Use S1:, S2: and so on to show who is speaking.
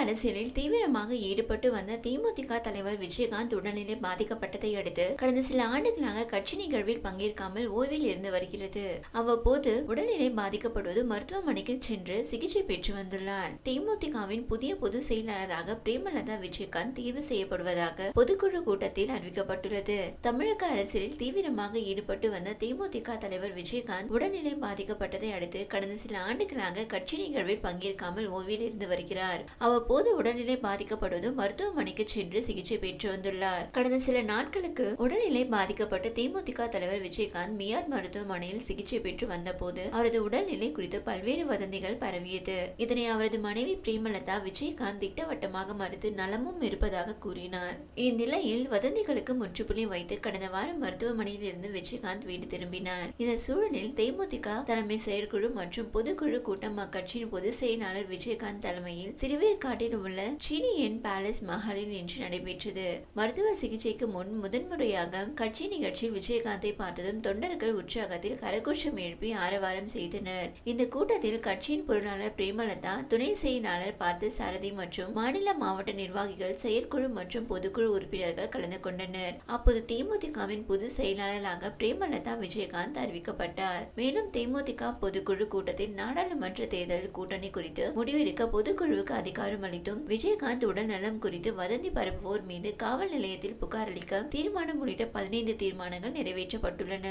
S1: அரசியலில் தீவிரமாக ஈடுபட்டு வந்த தேமுதிக தலைவர் விஜயகாந்த் உடல்நிலை பாதிக்கப்பட்டதை அடுத்து கடந்த சில ஆண்டுகளாக கட்சி நிகழ்வில் பங்கேற்காமல் ஓய்வில் இருந்து வருகிறது. அவ்வப்போது உடல்நிலை பாதிக்கப்படுவது மருத்துவமனைக்கு சென்று சிகிச்சை பெற்று வந்துள்ளார். தேமுதிகவின் புதிய பொதுச் செயலாளராக பிரேமலதா விஜயகாந்த் தேர்வு செய்யப்படுவதாக பொதுக்குழு கூட்டத்தில் அறிவிக்கப்பட்டுள்ளது. தமிழக அரசியலில் தீவிரமாக ஈடுபட்டு வந்த தேமுதிக தலைவர் விஜயகாந்த் உடல்நிலை பாதிக்கப்பட்டதை அடுத்து கடந்த சில ஆண்டுகளாக கட்சி நிகழ்வில் பங்கேற்காமல் ஓய்வில் இருந்து வருகிறார். அவர் அவ்வப்போது உடல்நிலை பாதிக்கப்படுவதும் மருத்துவமனைக்கு சென்று சிகிச்சை பெற்று வந்துள்ளார் கடந்த சில நாட்களுக்கு உடல்நிலை பாதிக்கப்பட்ட தேமுதிக தலைவர் விஜயகாந்த் மியார் மருத்துவமனையில் சிகிச்சை பெற்று வந்தபோது அவரது உடல்நிலை குறித்து பல்வேறு வதந்திகள் பரவியது. இதனை அவரது மனைவி பிரேமலதா விஜயகாந்த் திட்டவட்டமாக மறுத்து நலமும் இருப்பதாக கூறினார். இந்நிலையில் வதந்திகளுக்கு முற்றுப்புள்ளி வைத்து கடந்த வாரம் மருத்துவமனையில் இருந்து விஜயகாந்த் வீடு திரும்பினார். இந்த சூழலில் தேமுதிக தலைமை செயற்குழு மற்றும் பொதுக்குழு கூட்டம் அக்கட்சியின் பொதுச் செயலாளர் விஜயகாந்த் தலைமையில் திருவேற்காடு திருவேற்காட்டில் உள்ள சீனியன் பேலஸ் மஹாலில் இன்று நடைபெற்றது. மருத்துவ சிகிச்சைக்கு முன் முதன்முறையாக கட்சி நிகழ்ச்சியில் விஜயகாந்தை பார்த்ததும் தொண்டர்கள் உற்சாகத்தில் கரகோஷம் எழுப்பி ஆரவாரம் செய்தனர். இந்த கூட்டத்தில் கட்சியின் பொருளாளர் பிரேமலதா துணை செயலாளர் பார்த்து சாரதி மற்றும் மாநில மாவட்ட நிர்வாகிகள் செயற்குழு மற்றும் பொதுக்குழு உறுப்பினர்கள் கலந்து கொண்டனர். அப்போது தேமுதிகவின் பொது செயலாளராக பிரேமலதா விஜயகாந்த் அறிவிக்கப்பட்டார். மேலும் தேமுதிக பொதுக்குழு கூட்டத்தில் நாடாளுமன்ற தேர்தல் கூட்டணி குறித்து முடிவெடுக்க பொதுக்குழுவுக்கு அதிகாரம் அளித்தும் விஜயகாந்த் உடல் நலம் குறித்து வதந்தி பரப்புவோர் மீது காவல் நிலையத்தில் புகார் அளிக்க தீர்மானம் உள்ளிட்ட பதினைந்து தீர்மானங்கள் நிறைவேற்றப்பட்டுள்ளன.